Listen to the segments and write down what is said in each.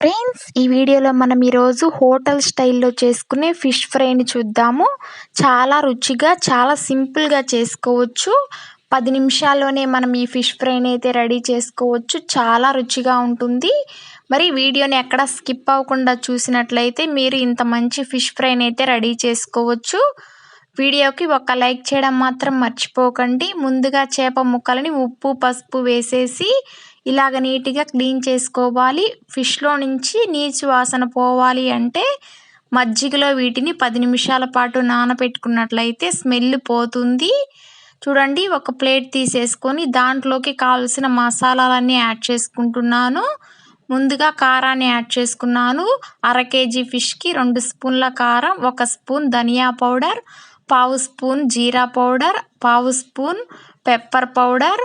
Friends ఈ వీడియోలో మనం ఈరోజు హోటల్ స్టైల్లో చేసుకునే ఫిష్ ఫ్రైని చూద్దాము. చాలా రుచిగా చాలా సింపుల్గా చేసుకోవచ్చు. పది నిమిషాల్లోనే మనం ఈ ఫిష్ ఫ్రైని అయితే రెడీ చేసుకోవచ్చు. చాలా రుచిగా ఉంటుంది. మరి వీడియోని ఎక్కడ స్కిప్ అవ్వకుండా చూసినట్లయితే మీరు ఇంత మంచి ఫిష్ ఫ్రైని అయితే రెడీ చేసుకోవచ్చు. వీడియోకి ఒక లైక్ చేయడం మాత్రం మర్చిపోకండి. ముందుగా చేప ముక్కలని ఉప్పు పసుపు వేసేసి ఇలాగ నీట్గా క్లీన్ చేసుకోవాలి. ఫిష్లో నుంచి నీచు వాసన పోవాలి అంటే మజ్జిగలో వీటిని పది నిమిషాల పాటు నానబెట్టుకున్నట్లయితే స్మెల్ పోతుంది. చూడండి ఒక ప్లేట్ తీసేసుకొని దాంట్లోకి కావాల్సిన మసాలాలన్నీ యాడ్ చేసుకుంటున్నాను. ముందుగా కారాన్ని యాడ్ చేసుకున్నాను. అర కేజీ ఫిష్కి రెండు స్పూన్ల కారం ఒక స్పూన్ ధనియా పౌడర్ పావు స్పూన్ జీరా పౌడర్ పావు స్పూన్ పెప్పర్ పౌడర్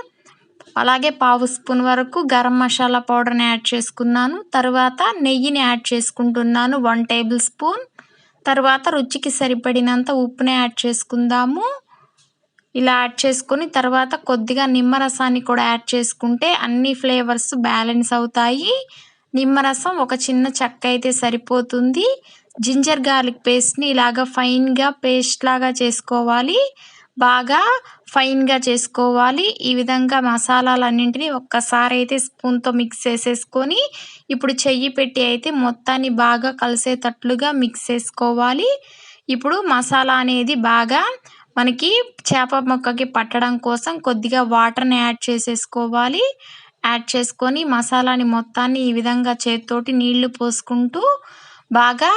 అలాగే పావు స్పూన్ వరకు గరం మసాలా పౌడర్ని యాడ్ చేసుకున్నాను. తర్వాత నెయ్యిని యాడ్ చేసుకుంటున్నాను వన్ టేబుల్ స్పూన్. తర్వాత రుచికి సరిపడినంత ఉప్పుని యాడ్ చేసుకుందాము. ఇలా యాడ్ చేసుకొని తర్వాత కొద్దిగా నిమ్మరసాన్ని కూడా యాడ్ చేసుకుంటే అన్ని ఫ్లేవర్స్ బ్యాలెన్స్ అవుతాయి. నిమ్మరసం ఒక చిన్న చెక్క అయితే సరిపోతుంది. జింజర్ గార్లిక్ పేస్ట్ని ఇలాగ ఫైన్గా పేస్ట్ లాగా చేసుకోవాలి. బాగా ఫైన్గా చేసుకోవాలి. ఈ విధంగా మసాలాలన్నింటినీ ఒక్కసారి అయితే స్పూన్తో మిక్స్ చేసేసుకొని ఇప్పుడు చెయ్యి పెట్టి అయితే మొత్తాన్ని బాగా కలిసేటట్లుగా మిక్స్ చేసుకోవాలి. ఇప్పుడు మసాలా అనేది బాగా మనకి చేప మొక్కకి పట్టడం కోసం కొద్దిగా వాటర్ని యాడ్ చేసేసుకోవాలి. యాడ్ చేసుకొని మసాలాని మొత్తాన్ని ఈ విధంగా చేతితోటి నీళ్ళు పోసుకుంటూ బాగా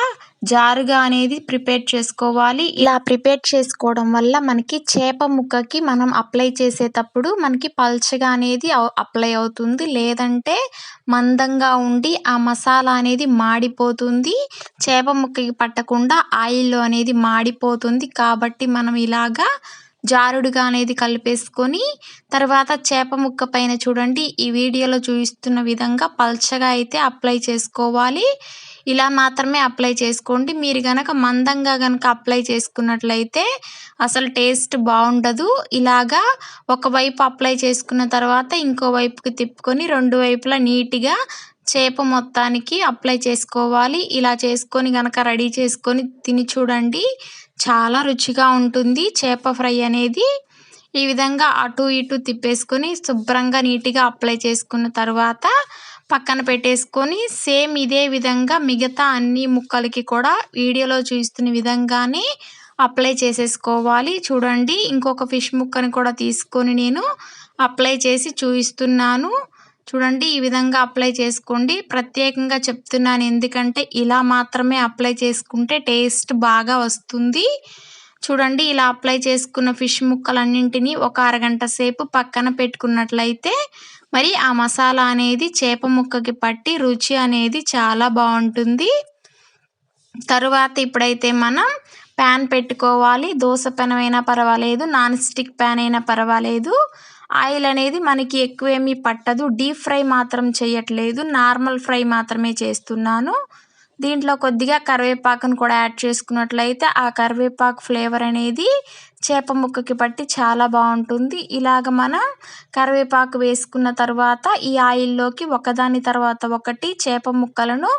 జారుగా అనేది ప్రిపేర్ చేసుకోవాలి. ఇలా ప్రిపేర్ చేసుకోవడం వల్ల మనకి చేప ముక్కకి మనం అప్లై చేసేటప్పుడు మనకి పల్చగా అనేది అప్లై అవుతుంది. లేదంటే మందంగా ఉండి ఆ మసాలా అనేది మాడిపోతుంది. చేప ముక్కకి పట్టకుండా ఆయిల్ అనేది మాడిపోతుంది. కాబట్టి మనం ఇలాగా జారుడుగా అనేది కలిపేసుకొని తర్వాత చేప ముక్క పైన చూడండి. ఈ వీడియోలో చూపిస్తున్న విధంగా పల్చగా అయితే అప్లై చేసుకోవాలి. ఇలా మాత్రమే అప్లై చేసుకోండి. మీరు కనుక మందంగా కనుక అప్లై చేసుకున్నట్లయితే అసలు టేస్ట్ బాగుండదు. ఇలాగా ఒకవైపు అప్లై చేసుకున్న తర్వాత ఇంకో వైపుకి తిప్పుకొని రెండు వైపులా నీట్గా చేప మొత్తానికి అప్లై చేసుకోవాలి. ఇలా చేసుకొని కనుక రెడీ చేసుకొని తిని చూడండి. చాలా రుచిగా ఉంటుంది. చేప ఫ్రై అనేది ఈ విధంగా అటు ఇటు తిప్పేసుకొని శుభ్రంగా నీట్గా అప్లై చేసుకున్న తర్వాత పక్కన పెట్టేసుకొని సేమ్ ఇదే విధంగా మిగతా అన్ని ముక్కలకి కూడా వీడియోలో చూస్తున్న విధంగానే అప్లై చేసేసుకోవాలి. చూడండి ఇంకొక ఫిష్ ముక్కని కూడా తీసుకొని నేను అప్లై చేసి చూపిస్తున్నాను. చూడండి ఈ విధంగా అప్లై చేసుకోండి. ప్రత్యేకంగా చెప్తున్నాను ఎందుకంటే ఇలా మాత్రమే అప్లై చేసుకుంటే టేస్ట్ బాగా వస్తుంది. చూడండి ఇలా అప్లై చేసుకున్న ఫిష్ ముక్కలన్నింటినీ ఒక అరగంట సేపు పక్కన పెట్టుకున్నట్లయితే మరి ఆ మసాలా అనేది చేప ముక్కకి పట్టి రుచి అనేది చాలా బాగుంటుంది. తరువాత ఇప్పుడైతే మనం ప్యాన్ పెట్టుకోవాలి. దోశ పెనం అయినా పర్వాలేదు నాన్ స్టిక్ ప్యాన్ అయినా పర్వాలేదు. ఆయిల్ అనేది మనకి ఎక్కువేమీ పట్టదు. డీప్ ఫ్రై మాత్రం చేయట్లేదు. నార్మల్ ఫ్రై మాత్రమే చేస్తున్నాను. దీంట్లో కొద్దిగా కరివేపాకును కూడా యాడ్ చేసుకున్నట్లయితే ఆ కరివేపాకు ఫ్లేవర్ అనేది చేప ముక్కకి పట్టి చాలా బాగుంటుంది. ఇలాగ మనం కరివేపాకు వేసుకున్న తర్వాత ఈ ఆయిల్లోకి ఒకదాని తర్వాత ఒకటి చేప ముక్కలను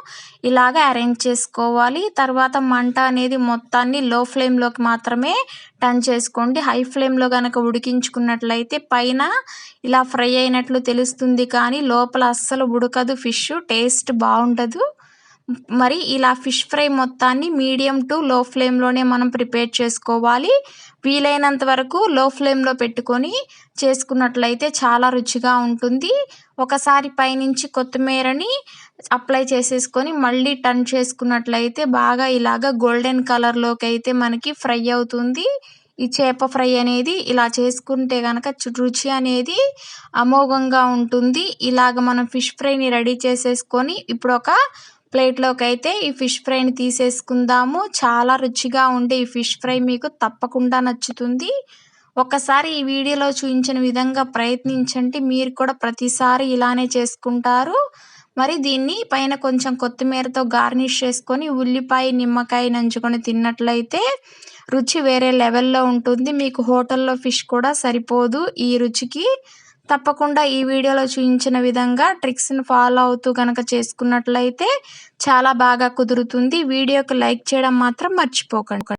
ఇలాగ అరేంజ్ చేసుకోవాలి. తర్వాత మంట అనేది మొత్తాన్ని లో ఫ్లేమ్లోకి మాత్రమే టర్న్ చేసుకోండి. హై ఫ్లేమ్లో కనుక ఉడికించుకున్నట్లయితే పైన ఇలా ఫ్రై అయినట్లు తెలుస్తుంది కానీ లోపల అస్సలు ఉడకదు. ఫిష్ టేస్ట్ బాగుండదు. మరి ఇలా ఫిష్ ఫ్రై మొత్తాన్ని మీడియం టు లో ఫ్లేమ్లోనే మనం ప్రిపేర్ చేసుకోవాలి. వీలైనంత వరకు లో ఫ్లేమ్లో పెట్టుకొని చేసుకున్నట్లయితే చాలా రుచిగా ఉంటుంది. ఒకసారి పైనుంచి కొత్తిమీరని అప్లై చేసేసుకొని మళ్ళీ టర్న్ చేసుకున్నట్లయితే బాగా ఇలాగ గోల్డెన్ కలర్లోకి అయితే మనకి ఫ్రై అవుతుంది. ఈ చేప ఫ్రై అనేది ఇలా చేసుకుంటే కనుక రుచి అనేది అమోఘంగా ఉంటుంది. ఇలాగ మనం ఫిష్ ఫ్రైని రెడీ చేసేసుకొని ఇప్పుడు ఒక ప్లేట్లోకి అయితే ఈ ఫిష్ ఫ్రైని తీసేసుకుందాము. చాలా రుచిగా ఉండే ఈ ఫిష్ ఫ్రై మీకు తప్పకుండా నచ్చుతుంది. ఒకసారి ఈ వీడియోలో చూపించిన విధంగా ప్రయత్నించండి. మీరు కూడా ప్రతిసారి ఇలానే చేసుకుంటారు. మరి దీన్ని పైన కొంచెం కొత్తిమీరతో గార్నిష్ చేసుకొని ఉల్లిపాయ నిమ్మకాయ నంచుకొని తిన్నట్లయితే రుచి వేరే లెవెల్లో ఉంటుంది. మీకు హోటల్లో ఫిష్ కూడా సరిపోదు ఈ రుచికి. తప్పకుండా ఈ వీడియోలో చూపించిన విధంగా ట్రిక్స్ని ఫాలో అవుతూ కనుక చేసుకున్నట్లయితే చాలా బాగా కుదురుతుంది. వీడియోకి లైక్ చేయడం మాత్రం మర్చిపోకండి.